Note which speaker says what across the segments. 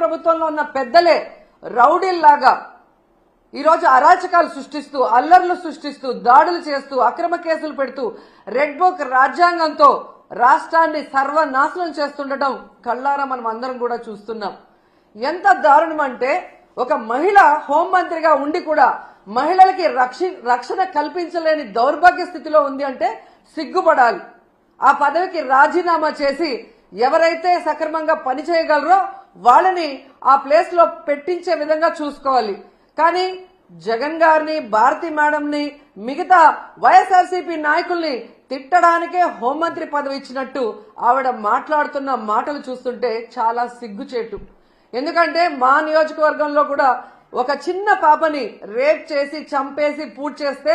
Speaker 1: ప్రభుత్వంలో ఉన్న పెద్దలే రౌడీల్లాగా ఈరోజు అరాచకాలు సృష్టిస్తూ అల్లర్లు సృష్టిస్తూ దాడులు చేస్తూ అక్రమ కేసులు పెడుతూ రెడ్ బుక్ రాజ్యాంగంతో రాష్ట్రాన్ని సర్వనాశనం చేస్తుండటం కళ్ళారా మనం అందరం కూడా చూస్తున్నాం. ఎంత దారుణం అంటే ఒక మహిళ హోంమంత్రిగా ఉండి కూడా మహిళలకి రక్షి రక్షణ కల్పించలేని దౌర్భాగ్య స్థితిలో ఉంది అంటే సిగ్గుపడాలి. ఆ పదవికి రాజీనామా చేసి ఎవరైతే సక్రమంగా పనిచేయగలరో వాళ్ళని ఆ ప్లేస్లో పెట్టించే విధంగా చూసుకోవాలి. కానీ జగన్ గారిని భారతి మేడంని మిగతా వైఎస్ఆర్సీపీ నాయకుల్ని తిట్టడానికే హోంమంత్రి పదవి ఇచ్చినట్టు ఆవిడ మాట్లాడుతున్న మాటలు చూస్తుంటే చాలా సిగ్గుచేటు. ఎందుకంటే మా నియోజకవర్గంలో కూడా ఒక చిన్న పాపని రేప్ చేసి చంపేసి పూడ్ చేస్తే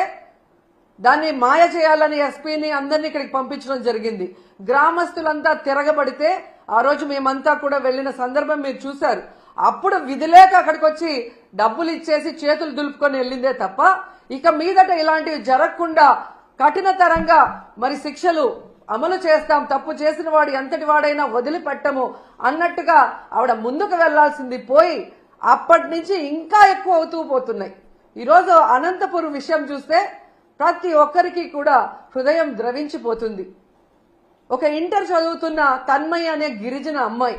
Speaker 1: దాన్ని మాయ చేయాలని ఎస్పీని అందరినీ ఇక్కడికి పంపించడం జరిగింది. గ్రామస్తులంతా తిరగబడితే ఆ రోజు మేమంతా కూడా వెళ్ళిన సందర్భం మీరు చూశారు. అప్పుడు విధిలేక అక్కడికి వచ్చి డబ్బులు ఇచ్చేసి చేతులు దులుపుకొని వెళ్ళిందే తప్ప ఇక మీదట ఇలాంటివి జరగకుండా కఠినతరంగా మరి శిక్షలు అమలు చేస్తాం తప్పు చేసిన వాడు ఎంతటి వాడైనా వదిలిపెట్టము అన్నట్టుగా ఆవిడ ముందుకు వెళ్ళాల్సింది పోయి అప్పటి నుంచి ఇంకా ఎక్కువ అవుతూ పోతున్నాయి. ఈరోజు అనంతపురం విషయం చూస్తే ప్రతి ఒక్కరికి కూడా హృదయం ద్రవించిపోతుంది. ఒక ఇంటర్ చదువుతున్న తన్మయ్య అనే గిరిజన అమ్మాయి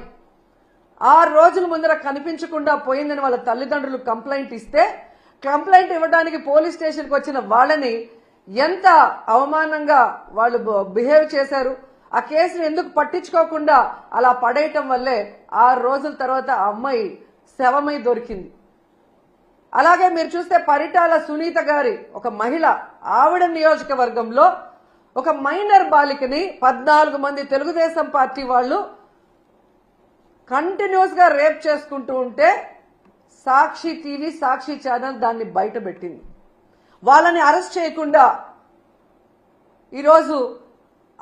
Speaker 1: ఆరు రోజుల ముందర కనిపించకుండా పోయిందని వాళ్ళ తల్లిదండ్రులు కంప్లైంట్ ఇస్తే కంప్లైంట్ ఇవ్వడానికి పోలీస్ స్టేషన్కి వచ్చిన వాళ్ళని ఎంత అవమానంగా వాళ్ళు బిహేవ్ చేశారు ఆ కేసును ఎందుకు పట్టించుకోకుండా అలా పడేయటం వల్లే ఆరు రోజుల తర్వాత ఆ అమ్మాయి శవమై దొరికింది. అలాగే మీరు చూస్తే పరిటాల సునీత గారి ఒక మహిళ ఆవిడ నియోజకవర్గంలో ఒక మైనర్ బాలికని పద్నాలుగు మంది తెలుగుదేశం పార్టీ వాళ్ళు కంటిన్యూస్గా రేప్ చేసుకుంటూ ఉంటే సాక్షి టీవీ సాక్షి ఛానల్ దాన్ని బయట పెట్టింది. వాళ్ళని అరెస్ట్ చేయకుండా ఈరోజు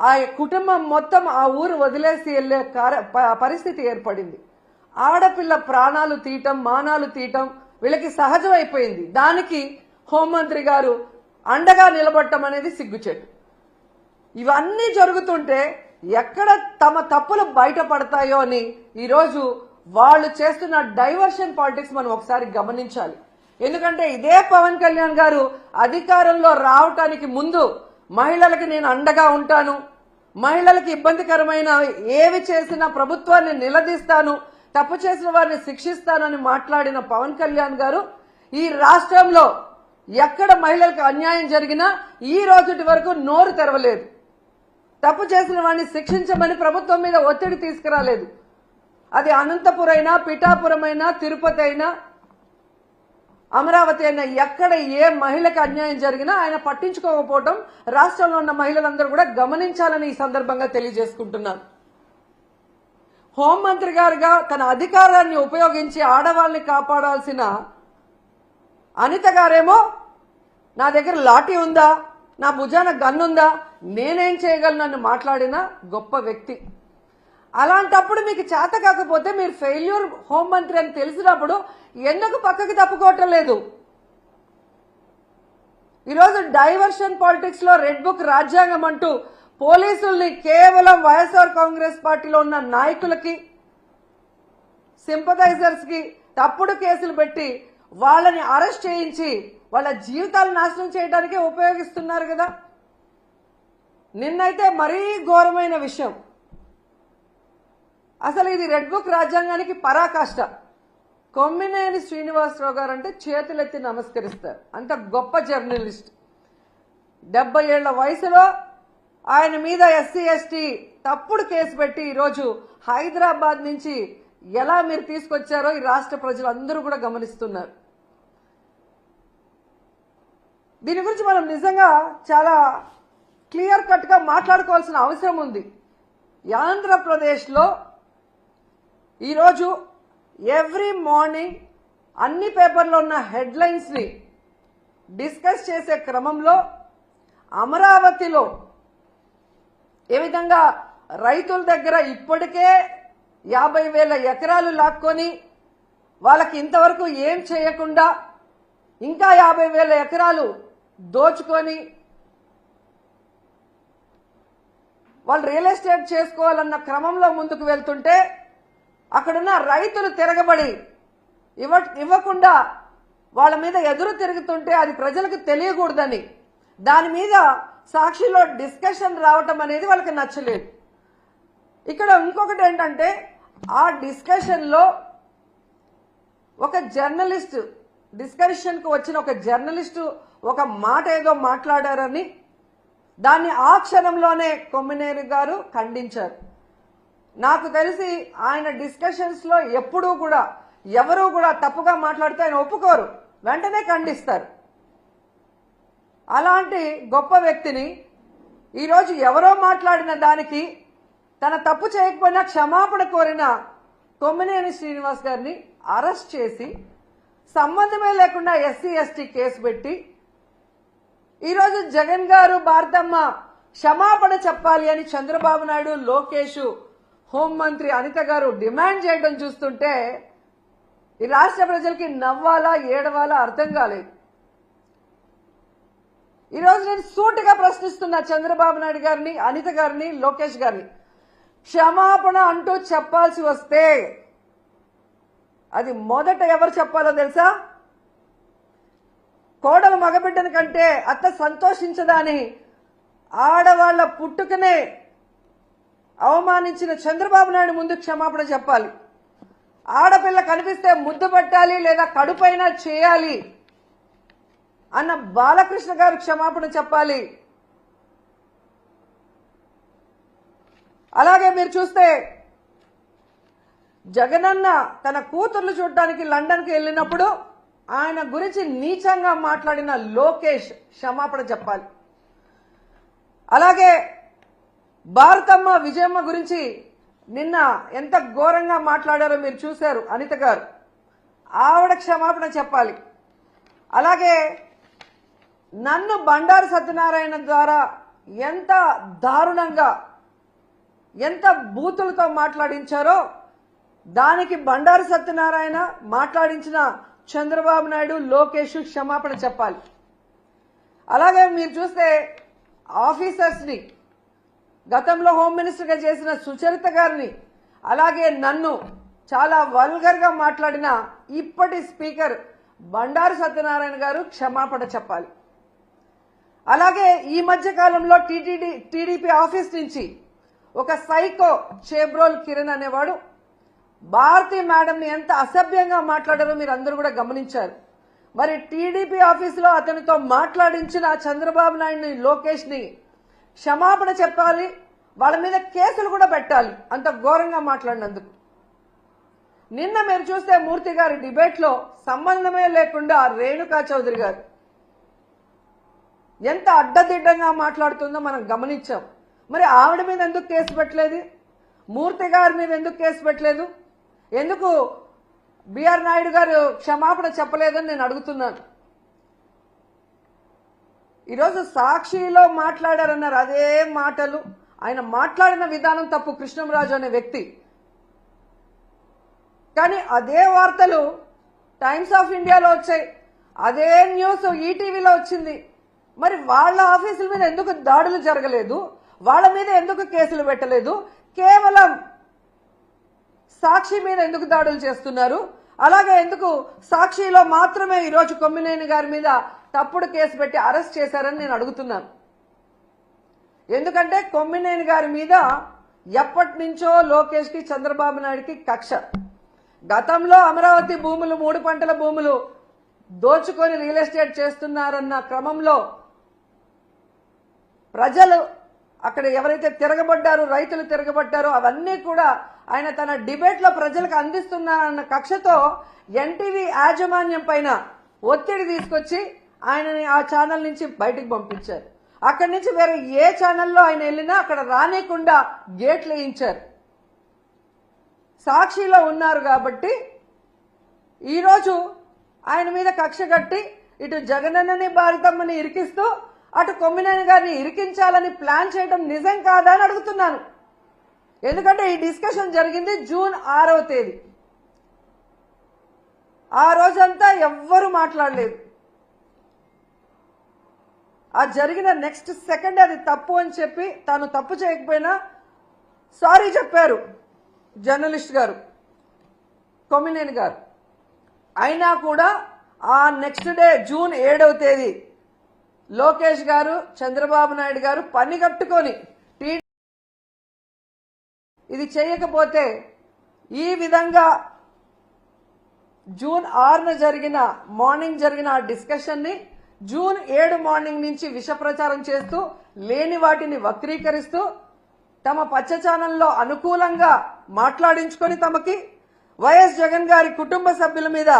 Speaker 1: ఆ కుటుంబం మొత్తం ఆ ఊరు వదిలేసి వెళ్ళే ప- పరిస్థితి ఏర్పడింది. ఆడపిల్ల ప్రాణాలు తీయటం మానాలు తీయటం వీళ్ళకి సహజమైపోయింది. దానికి హోంమంత్రి గారు అండగా నిలబడటం అనేది సిగ్గుచెట్టు ఇవన్నీ జరుగుతుంటే ఎక్కడ తమ తప్పులు బయటపడతాయో అని ఈరోజు వాళ్ళు చేస్తున్న డైవర్షన్ పాలిటిక్స్ మనం ఒకసారి గమనించాలి. ఎందుకంటే ఇదే పవన్ కళ్యాణ్ గారు అధికారంలో రావటానికి ముందు మహిళలకి నేను అండగా ఉంటాను. మహిళలకి ఇబ్బందికరమైన ఏవి చేసినా ప్రభుత్వాన్ని నిలదీస్తాను. తప్పు చేసిన వారిని శిక్షిస్తానని మాట్లాడిన పవన్ కళ్యాణ్ గారు ఈ రాష్ట్రంలో ఎక్కడ మహిళలకు అన్యాయం జరిగినా ఈ రోజుటి వరకు నోరు తెరవలేదు. తప్పు చేసిన వాడిని శిక్షించమని ప్రభుత్వం మీద ఒత్తిడి తీసుకురాలేదు. అది అనంతపురం అయినా పిఠాపురం అయినా తిరుపతి అయినా అమరావతి అయినా ఎక్కడ ఏ మహిళకు అన్యాయం జరిగినా ఆయన పట్టించుకోకపోవటం రాష్ట్రంలో ఉన్న మహిళలందరూ కూడా గమనించాలని ఈ సందర్భంగా తెలియజేసుకుంటున్నారు హోంమంత్రి గారుగా తన అధికారాన్ని ఉపయోగించి ఆడవాళ్ళని కాపాడాల్సిన అనిత గారేమో నా దగ్గర లాఠీ ఉందా? నా భుజాన గన్నుందా? నేనేం చేయగలను నన్ను మాట్లాడిన గొప్ప వ్యక్తి. అలాంటప్పుడు మీకు చేత కాకపోతే మీరు ఫెయిల్యూర్ హోంమంత్రి అని తెలిసినప్పుడు ఎందుకు పక్కకి తప్పుకోవటం లేదు? ఈరోజు డైవర్షన్ పాలిటిక్స్లో రెడ్ బుక్ రాజ్యాంగం అంటూ పోలీసుల్ని కేవలం వైఎస్ఆర్ కాంగ్రెస్ పార్టీలో ఉన్న నాయకులకి సింపథైజర్స్కి తప్పుడు కేసులు పెట్టి వాళ్ళని అరెస్ట్ చేయించి వాళ్ళ జీవితాలు నాశనం చేయడానికే ఉపయోగిస్తున్నారు కదా? నిన్నైతే మరీ ఘోరమైన విషయం. అసలు ఇది రెడ్ బుక్ రాజ్యాంగానికి పరాకాష్ట. కొమ్మినేని శ్రీనివాసరావు గారు అంటే చేతులెత్తి నమస్కరిస్తారు. అంత గొప్ప జర్నలిస్ట్. డెబ్బై ఏళ్ళ వయసులో ఆయన మీద ఎస్సీ ఎస్టీ తప్పుడు కేసు పెట్టి ఈరోజు హైదరాబాద్ నుంచి ఎలా మీరు తీసుకొచ్చారో ఈ రాష్ట్ర ప్రజలందరూ కూడా గమనిస్తున్నారు. దీని గురించి మనం నిజంగా చాలా క్లియర్ కట్గా మాట్లాడుకోవాల్సిన అవసరం ఉంది. ఆంధ్రప్రదేశ్లో ఈరోజు ఎవ్రీ మార్నింగ్ అన్ని పేపర్లో ఉన్న హెడ్లైన్స్ని డిస్కస్ చేసే క్రమంలో అమరావతిలో ఏ విధంగా రైతుల దగ్గర ఇప్పటికే యాభై వేల ఎకరాలు లాక్కొని వాళ్ళకి ఇంతవరకు ఏం చేయకుండా ఇంకా యాభై వేల ఎకరాలు దోచుకొని వాళ్ళు రియల్ ఎస్టేట్ చేసుకోవాలన్న క్రమంలో ముందుకు వెళ్తుంటే అక్కడున్న రైతులు తిరగబడి ఇవ్వ ఇవ్వకుండా వాళ్ళ మీద ఎదురు తిరుగుతుంటే అది ప్రజలకు తెలియకూడదని. దాని మీద సాక్షిలో డిస్కషన్ రావటం అనేది వాళ్ళకి నచ్చలేదు. ఇక్కడ ఇంకొకటి ఏంటంటే ఆ డిస్కషన్లో ఒక జర్నలిస్ట్ డిస్కషన్కు వచ్చిన ఒక జర్నలిస్టు ఒక మాట ఏదో మాట్లాడారని దాన్ని ఆ క్షణంలోనే కొమ్మినేరు గారు ఖండించారు. నాకు తెలిసి ఆయన డిస్కషన్స్లో ఎప్పుడూ కూడా ఎవరూ కూడా తప్పుగా మాట్లాడితే ఆయన ఒప్పుకోరు. వెంటనే ఖండిస్తారు. అలాంటి గొప్ప వ్యక్తిని ఈరోజు ఎవరో మాట్లాడిన దానికి తన తప్పు చేయకపోయినా క్షమాపణ కోరిన కొమ్మినేని శ్రీనివాస్ గారిని అరెస్ట్ చేసి సంబంధమే లేకుండా ఎస్సీ ఎస్టీ కేసు పెట్టి ఈరోజు జగన్ గారు భారతమ్మ క్షమాపణ చెప్పాలి అని చంద్రబాబు నాయుడు లోకేష్ హోంమంత్రి అనిత గారు డిమాండ్ చేయడం చూస్తుంటే ఈ రాష్ట్ర ప్రజలకి నవ్వాలా ఏడవాలా అర్థం కాలేదు. ఈరోజు నేను సూటిగా ప్రశ్నిస్తున్నా చంద్రబాబు నాయుడు గారిని అనిత గారిని లోకేష్ గారిని క్షమాపణ అంటూ చెప్పాల్సి వస్తే అది మొదట ఎవరు చెప్పాలో తెలుసా? కోడలు మగబిడ్డని కంటే అత్త సంతోషించదని ఆడవాళ్ళ పుట్టుకనే అవమానించిన చంద్రబాబు నాయుడు ముందు క్షమాపణ చెప్పాలి. ఆడపిల్ల కనిపిస్తే ముద్దు పెట్టాలి లేదా కడుపైన చేయాలి అన్న బాలకృష్ణ గారు క్షమాపణ చెప్పాలి. అలాగే మీరు చూస్తే జగనన్న తన కూతుర్లు చూడటానికి లండన్కి వెళ్ళినప్పుడు ఆయన గురించి నీచంగా మాట్లాడిన లోకేష్ క్షమాపణ చెప్పాలి. అలాగే భారతమ్మ విజయమ్మ గురించి నిన్న ఎంత ఘోరంగా మాట్లాడారో మీరు చూశారు అనిత గారు. ఆవిడ క్షమాపణ చెప్పాలి. అలాగే నన్ను బండారు సత్యనారాయణ ద్వారా ఎంత దారుణంగా ఎంత బూతులతో మాట్లాడించారో దానికి బండారు సత్యనారాయణ మాట్లాడించిన చంద్రబాబు నాయుడు లోకేష్ క్షమాపణ చెప్పాలి. అలాగే మీరు చూస్తే ఆఫీసర్స్ని గతంలో హోమ్ మినిస్టర్గా చేసిన సుచరిత గారిని అలాగే నన్ను చాలా వల్గర్గా మాట్లాడిన ఇప్పటి స్పీకర్ బండారు సత్యనారాయణ గారు క్షమాపణ చెప్పాలి. అలాగే ఈ మధ్య కాలంలో టీటీడీ టీడీపీ ఆఫీస్ నుంచి ఒక సైకో చేబ్రోల్ కిరణ్ అనేవాడు భారతి మేడంని ఎంత అసభ్యంగా మాట్లాడారో మీరు అందరూ కూడా గమనించారు. మరి టీడీపీ ఆఫీసులో అతనితో మాట్లాడించిన చంద్రబాబు నాయుడిని లోకేష్ని క్షమాపణ చెప్పాలి వాళ్ళ మీద కేసులు కూడా పెట్టాలి అంత ఘోరంగా మాట్లాడినందుకు. నిన్న మీరు చూస్తే మూర్తి గారి డిబేట్లో సంబంధమే లేకుండా రేణుకా చౌదరి గారు ఎంత అడ్డదిడ్డంగా మాట్లాడుతుందో మనం గమనించాం. మరి ఆవిడ మీద ఎందుకు కేసు పెట్టలేదు? మూర్తి గారి మీద ఎందుకు కేసు పెట్టలేదు? ఎందుకు బిఆర్ నాయుడు గారు క్షమాపణ చెప్పలేదని నేను అడుగుతున్నాను. ఈరోజు సాక్షిలో మాట్లాడారన్నారు అదే మాటలు. ఆయన మాట్లాడిన విధానం తప్పు కృష్ణంరాజు అనే వ్యక్తి. కానీ అదే వార్తలు టైమ్స్ ఆఫ్ ఇండియాలో వచ్చాయి. అదే న్యూస్ ఈటీవీలో వచ్చింది. మరి వాళ్ళ ఆఫీసుల మీద ఎందుకు దాడులు జరగలేదు? వాళ్ళ మీద ఎందుకు కేసులు పెట్టలేదు? కేవలం సాక్షి మీద ఎందుకు దాడులు చేస్తున్నారు? అలాగే ఎందుకు సాక్షిలో మాత్రమే ఈరోజు కొమ్మినేని గారి మీద తప్పుడు కేసు పెట్టి అరెస్ట్ చేశారని నేను అడుగుతున్నాను. ఎందుకంటే కొమ్మినేని గారి మీద ఎప్పటి నుంచో లోకేష్కి చంద్రబాబు నాయుడుకి కక్ష. గతంలో అమరావతి భూములు మూడు పంటల భూములు దోచుకొని రియల్ ఎస్టేట్ చేస్తున్నారన్న క్రమంలో ప్రజలు అక్కడ ఎవరైతే తిరగబడ్డారో రైతులు తిరగబడ్డారో అవన్నీ కూడా ఆయన తన డిబేట్లో ప్రజలకు అందిస్తున్నారన్న కక్షతో ఎన్టీవీ యాజమాన్యం పైన ఒత్తిడి తీసుకొచ్చి ఆయనని ఆ ఛానల్ నుంచి బయటకు పంపించారు. అక్కడి నుంచి వేరే ఏ ఛానల్లో ఆయన వెళ్ళినా అక్కడ రానికుండా గేట్లు వేయించారు. సాక్షిలో ఉన్నారు కాబట్టి ఈరోజు ఆయన మీద కక్ష కట్టి ఇటు జగనన్నని భారతమ్మని ఇరికిస్తూ అటు కొమ్మినేని గారిని ఇరికించాలని ప్లాన్ చేయడం నిజం కాదా అని అడుగుతున్నాను ఎందుకంటే ఈ డిస్కషన్ జరిగింది జూన్ ఆరవ తేదీ. ఆ రోజంతా ఎవ్వరూ మాట్లాడలేదు. ఆ జరిగిన నెక్స్ట్ సెకండ్ అది తప్పు అని చెప్పి తాను తప్పు చేయకపోయినా సారీ చెప్పారు జర్నలిస్ట్ గారు కొమ్మినేని గారు. అయినా కూడా ఆ నెక్స్ట్ డే జూన్ ఏడవ తేదీ లోకేష్ గారు చంద్రబాబు నాయుడు గారు పని కట్టుకొని ఇది చేయకపోతే ఈ విధంగా జూన్ ఆరున జరిగిన మార్నింగ్ జరిగిన ఆ డిస్కషన్ని జూన్ ఏడు మార్నింగ్ నుంచి విష ప్రచారం చేస్తూ లేని వాటిని వక్రీకరిస్తూ తమ పచ్చ ఛానల్లో అనుకూలంగా మాట్లాడించుకొని తమకి వైఎస్ జగన్ గారి కుటుంబ సభ్యుల మీద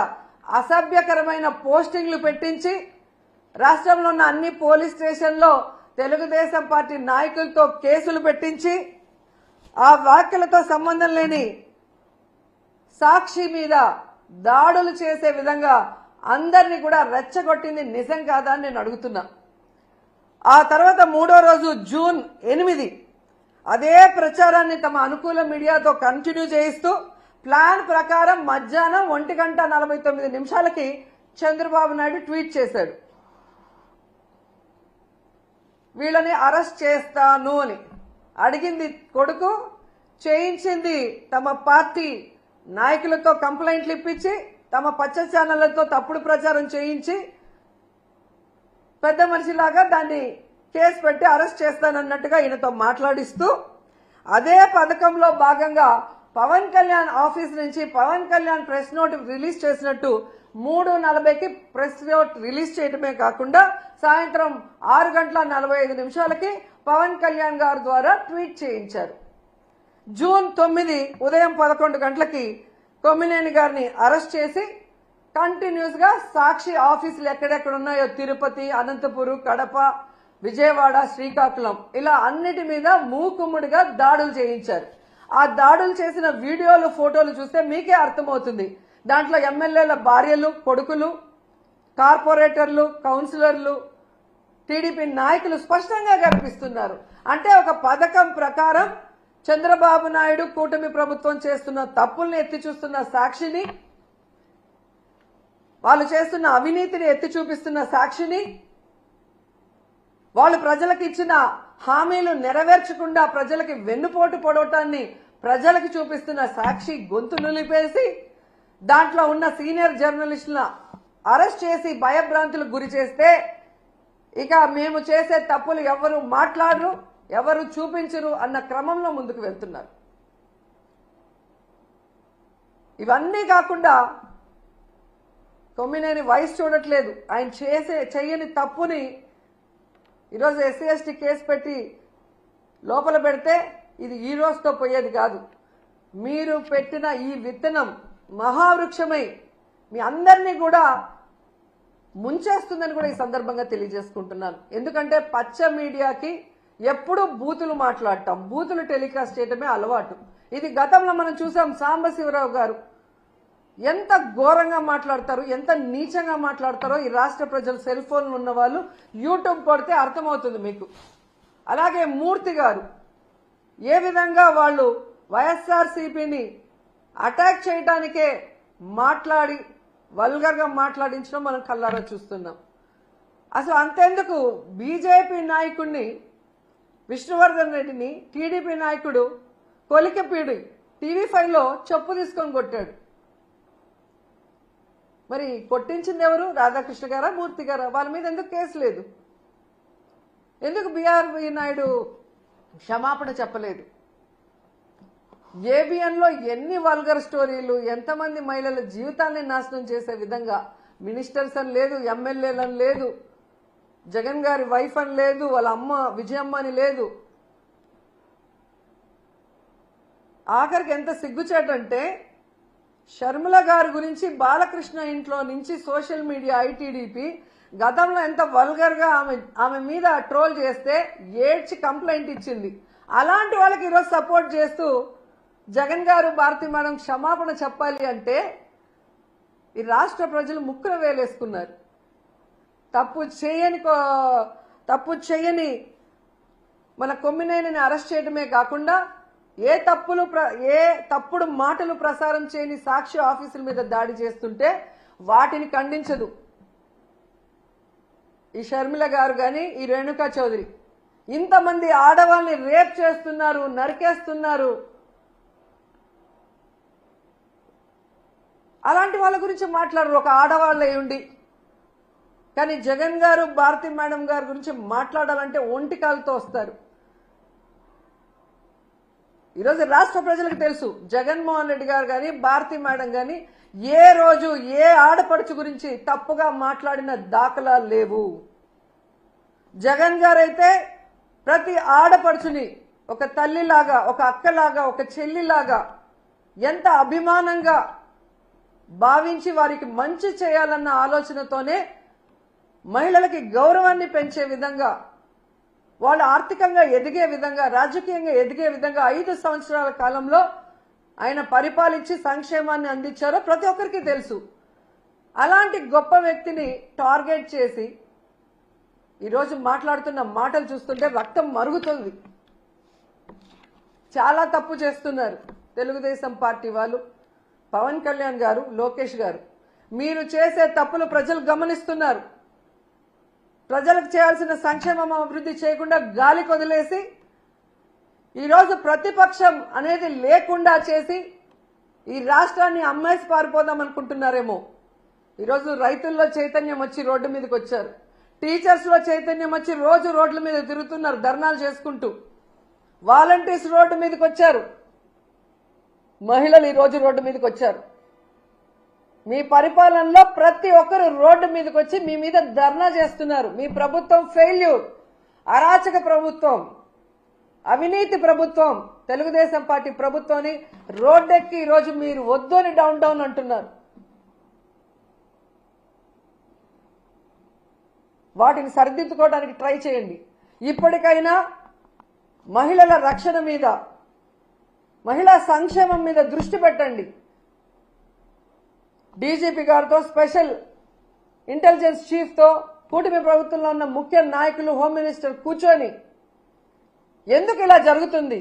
Speaker 1: అసభ్యకరమైన పోస్టింగ్లు పెట్టించి రాష్ట్రంలో ఉన్న అన్ని పోలీస్ స్టేషన్లో తెలుగుదేశం పార్టీ నాయకులతో కేసులు పెట్టించి ఆ వ్యాఖ్యలతో సంబంధం లేని సాక్షి మీద దాడులు చేసే విధంగా అందరినీ కూడా రెచ్చగొట్టింది నిజం కాదా అని నేను అడుగుతున్నా. ఆ తర్వాత మూడో రోజు జూన్ ఎనిమిది అదే ప్రచారాన్ని తమ అనుకూల మీడియాతో కంటిన్యూ చేయిస్తూ ప్లాన్ ప్రకారం మధ్యాహ్నం ఒంటి గంట నలభై తొమ్మిది నిమిషాలకి చంద్రబాబు నాయుడు ట్వీట్ చేశాడు. వీళ్ళని అరెస్ట్ చేస్తాను అని అడిగింది కొడుకు చేయించింది తమ పార్టీ నాయకులతో కంప్లైంట్లు ఇప్పించి తమ పచ్చ ఛానళ్ళతో తప్పుడు ప్రచారం చేయించి పెద్ద మనిషిలాగా దాన్ని కేసు పెట్టి అరెస్ట్ చేస్తానన్నట్టుగా ఈయనతో మాట్లాడిస్తూ అదే పథకంలో భాగంగా పవన్ కళ్యాణ్ ఆఫీస్ నుంచి Pawan Kalyan press note release చేసినట్టు మూడు నలభైకి ప్రెస్ నోట్ రిలీజ్ చేయడమే కాకుండా సాయంత్రం ఆరు గంటల నలభై ఐదు నిమిషాలకి పవన్ కళ్యాణ్ గారి ద్వారా ట్వీట్ చేయించారు. జూన్ తొమ్మిది ఉదయం పదకొండు గంటలకి కొమ్మినేని గారిని అరెస్ట్ చేసి కంటిన్యూస్గా సాక్షి ఆఫీసులు ఎక్కడెక్కడ ఉన్నాయో తిరుపతి అనంతపురం కడప విజయవాడ శ్రీకాకుళం ఇలా అన్నిటి మీద మూకుమ్ముడిగా దాడులు చేయించారు. ఆ దాడులు చేసిన వీడియోలు ఫోటోలు చూస్తే మీకే అర్థమవుతుంది. దాంట్లో ఎమ్మెల్యేల భార్యలు కొడుకులు కార్పొరేటర్లు కౌన్సిలర్లు టీడీపీ నాయకులు స్పష్టంగా కనిపిస్తున్నారు. అంటే ఒక పథకం ప్రకారం చంద్రబాబు నాయుడు కూటమి ప్రభుత్వం చేస్తున్న తప్పుల్ని ఎత్తి చూస్తున్న సాక్షిని వాళ్ళు చేస్తున్న అవినీతిని ఎత్తి చూపిస్తున్న సాక్షిని వాళ్ళు ప్రజలకు ఇచ్చిన హామీలు నెరవేర్చకుండా ప్రజలకి వెన్నుపోటు పొడవటాన్ని ప్రజలకు చూపిస్తున్న సాక్షి గొంతు నిలిపేసి దాంట్లో ఉన్న సీనియర్ జర్నలిస్టుల అరెస్ట్ చేసి భయభ్రాంతులకు గురి చేస్తే ఇక మేము చేసే తప్పులు ఎవరు మాట్లాడరు ఎవరు చూపించరు అన్న క్రమంలో ముందుకు వెళ్తున్నారు. ఇవన్నీ కాకుండా కొమ్మినేని వయసు చూడట్లేదు. ఆయన చేసే చెయ్యని తప్పుని ఈరోజు ఎస్సీ ఎస్టీ కేసు పెట్టి లోపల పెడితే ఇది ఈ రోజుతో పోయేది కాదు. మీరు పెట్టిన ఈ విత్తనం మహావృక్షమై మీ అందరినీ కూడా ముంచేస్తుందని కూడా ఈ సందర్భంగా తెలియజేసుకుంటున్నాను. ఎందుకంటే పచ్చ మీడియాకి ఎప్పుడూ బూతులు మాట్లాడటం బూతులు టెలికాస్ట్ చేయటమే అలవాటు. ఇది గతంలో మనం చూసాం సాంబశివరావు గారు. ఎంత ఘోరంగా మాట్లాడతారు ఎంత నీచంగా మాట్లాడతారో ఈ రాష్ట్ర ప్రజలు సెల్ ఫోన్లు ఉన్న వాళ్ళు యూట్యూబ్ కొడితే అర్థమవుతుంది మీకు. అలాగే మూర్తి గారు ఏ విధంగా వాళ్ళు వైఎస్ఆర్సీపీని అటాక్ చేయడానికే మాట్లాడి వల్గర్గా మాట్లాడించడం మనం కల్లారా చూస్తున్నాం. అసలు అంతెందుకు? బీజేపీ నాయకుడిని విష్ణువర్ధన్ రెడ్డిని టీడీపీ నాయకుడు కొలికపీడి టీవీ ఫైవ్లో చెప్పు తీసుకొని కొట్టాడు. మరి కొట్టించింది ఎవరు? రాధాకృష్ణ గారా మూర్తి గారా? వాళ్ళ మీద ఎందుకు కేసు లేదు? ఎందుకు బీఆర్వి నాయుడు క్షమాపణ చెప్పలేదు? ఏబిఎన్లో ఎన్ని వల్గర్ స్టోరీలు ఎంతమంది మహిళల జీవితాన్ని నాశనం చేసే విధంగా మినిస్టర్స్ అని లేదు ఎమ్మెల్యేలని లేదు జగన్ గారి వైఫ్ అని లేదు వాళ్ళ అమ్మ విజయమ్మ అని లేదు. ఆఖరికి ఎంత సిగ్గుచేటంటే షర్మిల గారి గురించి బాలకృష్ణ ఇంట్లో నుంచి సోషల్ మీడియా ఐటీడీపీ గతంలో ఎంత వల్గర్గా ఆమె ఆమె మీద ట్రోల్ చేస్తే ఏడ్చి కంప్లైంట్ ఇచ్చింది. అలాంటి వాళ్ళకి ఈరోజు సపోర్ట్ చేస్తూ జగన్ గారు భారతి మేడం క్షమాపణ చెప్పాలి అంటే ఈ రాష్ట్ర ప్రజలు ముక్కున వేలేసుకున్నారు. తప్పు చేయని కో- తప్పు చేయని మన కొమ్మినేని అరెస్ట్ చేయడమే కాకుండా ఏ తప్పులు ప్ర- ఏ తప్పుడు మాటలు ప్రసారం చేయని సాక్షి ఆఫీసుల మీద దాడి చేస్తుంటే వాటిని ఖండించదు. ఈ షర్మిల గారు కానీ ఈ రేణుకా చౌదరి ఇంతమంది ఆడవాళ్ళని రేప్ చేస్తున్నారు నరికేస్తున్నారు. అలాంటి వాళ్ళ గురించి మాట్లాడరు. ఒక ఆడవాళ్ళే ఉండి. కానీ జగన్ గారు భారతి మేడం గారి గురించి మాట్లాడాలంటే ఒంటి కాలుతో వస్తారు. ఈరోజు రాష్ట్ర ప్రజలకు తెలుసు జగన్మోహన్ రెడ్డి గారు కానీ భారతి మేడం కానీ ఏ రోజు ఏ ఆడపడుచు గురించి తప్పుగా మాట్లాడిన దాఖలాలు లేవు. జగన్ గారు అయితే ప్రతి ఆడపడుచుని ఒక తల్లిలాగా ఒక అక్కలాగా ఒక చెల్లిలాగా ఎంత అభిమానంగా భావించి వారికి మంచి చేయాలన్న ఆలోచనతోనే మహిళలకి గౌరవాన్ని పెంచే విధంగా వాళ్ళు ఆర్థికంగా ఎదిగే విధంగా రాజకీయంగా ఎదిగే విధంగా ఐదు సంవత్సరాల కాలంలో ఆయన పరిపాలించి సంక్షేమాన్ని అందించారో ప్రతి ఒక్కరికి తెలుసు. అలాంటి గొప్ప వ్యక్తిని టార్గెట్ చేసి ఈరోజు మాట్లాడుతున్న మాటలు చూస్తుంటే రక్తం మరుగుతుంది. చాలా తప్పు చేస్తున్నారు తెలుగుదేశం పార్టీ వాళ్ళు. పవన్ కళ్యాణ్ గారు లోకేష్ గారు మీరు చేసే తప్పులు ప్రజలు గమనిస్తున్నారు. ప్రజలకు చేయాల్సిన సంక్షేమం అభివృద్ధి చేయకుండా గాలి కొదిలేసి ఈరోజు ప్రతిపక్షం అనేది లేకుండా చేసి ఈ రాష్ట్రాన్ని అమ్మేసి పారిపోదాం అనుకుంటున్నారేమో. ఈరోజు రైతుల్లో చైతన్యం వచ్చి రోడ్డు మీదకి వచ్చారు. టీచర్స్లో చైతన్యం వచ్చి రోజు రోడ్ల మీద తిరుగుతున్నారు ధర్నాలు చేసుకుంటూ. వాలంటీర్స్ రోడ్డు మీదకి వచ్చారు. మహిళలు ఈ రోజు రోడ్డు మీదకి వచ్చారు. మీ పరిపాలనలో ప్రతి ఒక్కరు రోడ్డు మీదకి వచ్చి మీ మీద ధర్నా చేస్తున్నారు. మీ ప్రభుత్వం ఫెయిల్యూర్ అరాచక ప్రభుత్వం. అవినీతి ప్రభుత్వం. తెలుగుదేశం పార్టీ ప్రభుత్వాన్ని రోడ్డెక్కి ఈరోజు మీరు వద్దు అని డౌన్ డౌన్ అంటున్నారు. వాటిని సరిదిద్దుకోవడానికి ట్రై చేయండి. ఇప్పటికైనా మహిళల రక్షణ మీద మహిళా సంక్షేమం మీద దృష్టి పెట్టండి. డీజీపీ గారితో స్పెషల్ ఇంటెలిజెన్స్ చీఫ్తో కూటమి ప్రభుత్వంలో ఉన్న ముఖ్య నాయకులు హోమ్ మినిస్టర్ కూర్చొని ఎందుకు ఇలా జరుగుతుంది?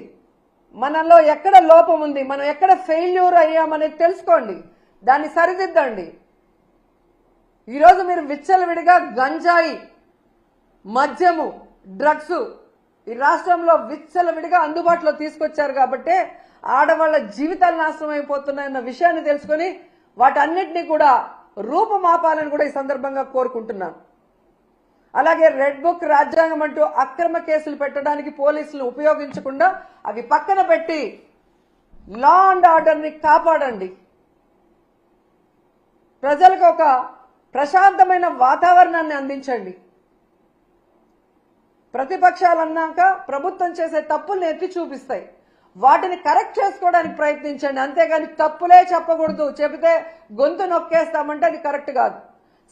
Speaker 1: మనలో ఎక్కడ లోపం ఉంది? మనం ఎక్కడ ఫెయిల్యూర్ అయ్యామనేది తెలుసుకోండి. దాన్ని సరిదిద్దండి. ఈరోజు మీరు విచ్చలవిడిగా గంజాయి మద్యము డ్రగ్స్ ఈ రాష్ట్రంలో విచ్చలవిడిగా అందుబాటులో తీసుకొచ్చారు కాబట్టి ఆడవాళ్ళ జీవితాలు నాశనం అయిపోతున్నాయన్న విషయాన్ని తెలుసుకొని వాటన్నిటినీ కూడా రూపుమాపాలని కూడా ఈ సందర్భంగా కోరుకుంటున్నాను. అలాగే రెడ్ బుక్ రాజ్యాంగం అంటూ అక్రమ కేసులు పెట్టడానికి పోలీసులు ఉపయోగించకుండా అవి పక్కన పెట్టి లా అండ్ ఆర్డర్ని కాపాడండి. ప్రజలకు ఒక ప్రశాంతమైన వాతావరణాన్ని అందించండి. ప్రతిపక్షాలు అన్నాక ప్రభుత్వం చేసే తప్పుల్ని ఎత్తి చూపిస్తాయి. వాటిని కరెక్ట్ చేసుకోవడానికి ప్రయత్నించండి. అంతేగాని తప్పులే చెప్పకూడదు. చెబితే గొంతు నొక్కేస్తామంటే అది కరెక్ట్ కాదు.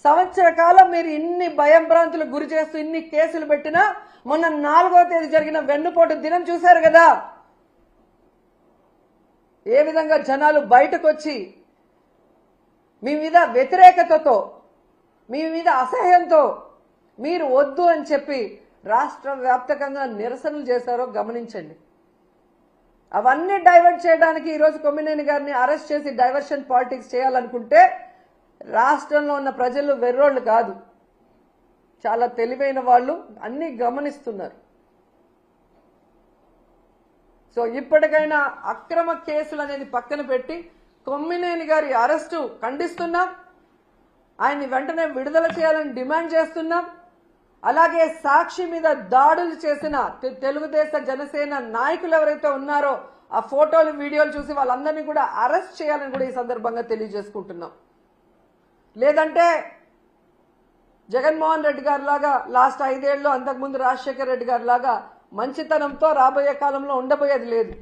Speaker 1: సంవత్సర కాలం మీరు ఇన్ని భయం భ్రాంతులు గురి చేస్తూ ఇన్ని కేసులు పెట్టినా మొన్న నాలుగో తేదీ జరిగిన వెన్నుపోటు దినం చూశారు కదా? ఏ విధంగా జనాలు బయటకు వచ్చి మీ మీద వ్యతిరేకతతో మీ మీద అసహ్యంతో మీరు వద్దు అని చెప్పి రాష్ట్ర వ్యాప్తంగా నిరసనలు చేశారో గమనించండి. అవన్నీ డైవర్ట్ చేయడానికి ఈరోజు కొమ్మినేని గారిని అరెస్ట్ చేసి డైవర్షన్ పాలిటిక్స్ చేయాలనుకుంటే రాష్ట్రంలో ఉన్న ప్రజలు వెర్రోళ్ళు కాదు. చాలా తెలివైన వాళ్ళు అన్ని గమనిస్తున్నారు. సో ఇప్పటికైనా అక్రమ కేసులు అనేది పక్కన పెట్టి కొమ్మినేని గారి అరెస్టు ఖండిస్తున్నాం. ఆయన్ని వెంటనే విడుదల చేయాలని డిమాండ్ చేస్తున్నాం. అలాగే సాక్షి మీద దాడులు చేసిన తెలుగుదేశ జనసేన నాయకులు ఎవరైతే ఉన్నారో ఆ ఫోటోలు వీడియోలు చూసి వాళ్ళందరినీ కూడా అరెస్ట్ చేయాలని కూడా ఈ సందర్భంగా తెలియజేసుకుంటున్నాం. లేదంటే జగన్మోహన్ రెడ్డి గారి లాగా లాస్ట్ ఐదేళ్ళు అంతకుముందు రాజశేఖర్ రెడ్డి గారి లాగా మంచితనంతో రాబోయే కాలంలో ఉండబోయేది లేదు.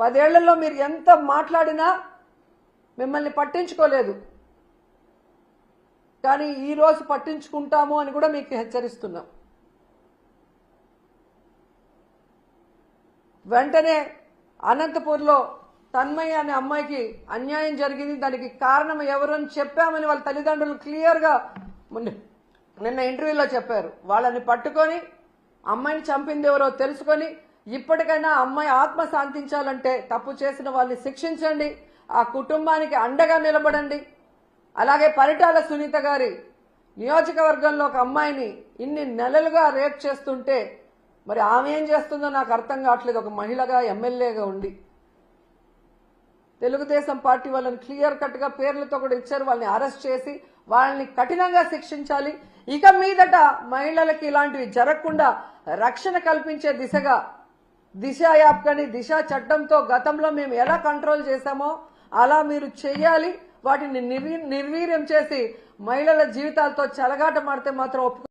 Speaker 1: పదేళ్ళలో మీరు ఎంత మాట్లాడినా మిమ్మల్ని పట్టించుకోలేదు. కానీ ఈరోజు పట్టించుకుంటాము అని కూడా మీకు హెచ్చరిస్తున్నాం. వెంటనే అనంతపూర్లో తన్మయ్య అనే అమ్మాయికి అన్యాయం జరిగింది. దానికి కారణం ఎవరు అని చెప్పామని వాళ్ళ తల్లిదండ్రులు క్లియర్గా నిన్న ఇంటర్వ్యూలో చెప్పారు. వాళ్ళని పట్టుకొని అమ్మాయిని చంపింది ఎవరో తెలుసుకొని ఇప్పటికైనా అమ్మాయి ఆత్మ శాంతించాలంటే తప్పు చేసిన వాళ్ళని శిక్షించండి. ఆ కుటుంబానికి అండగా నిలబడండి. అలాగే పరిటాల సునీత గారి నియోజకవర్గంలో ఒక అమ్మాయిని ఇన్ని నెలలుగా రేప్ చేస్తుంటే మరి ఆమె ఏం చేస్తుందో నాకు అర్థం కావట్లేదు. ఒక మహిళగా ఎమ్మెల్యేగా ఉండి. తెలుగుదేశం పార్టీ వాళ్ళని క్లియర్ కట్గా పేర్లతో కూడా ఇచ్చారు. వాళ్ళని అరెస్ట్ చేసి వాళ్ళని కఠినంగా శిక్షించాలి. ఇక మీదట మహిళలకి ఇలాంటివి జరగకుండా రక్షణ కల్పించే దిశగా దిశ యాప్ కానీ దిశ చట్టంతో గతంలో మేము ఎలా కంట్రోల్ చేశామో అలా మీరు చేయాలి వాటిని నిర్వీ- నిర్వీర్యం చేసి మహిళల జీవితాలతో చెలగాట మాడితే మాత్రం ఒప్పుకో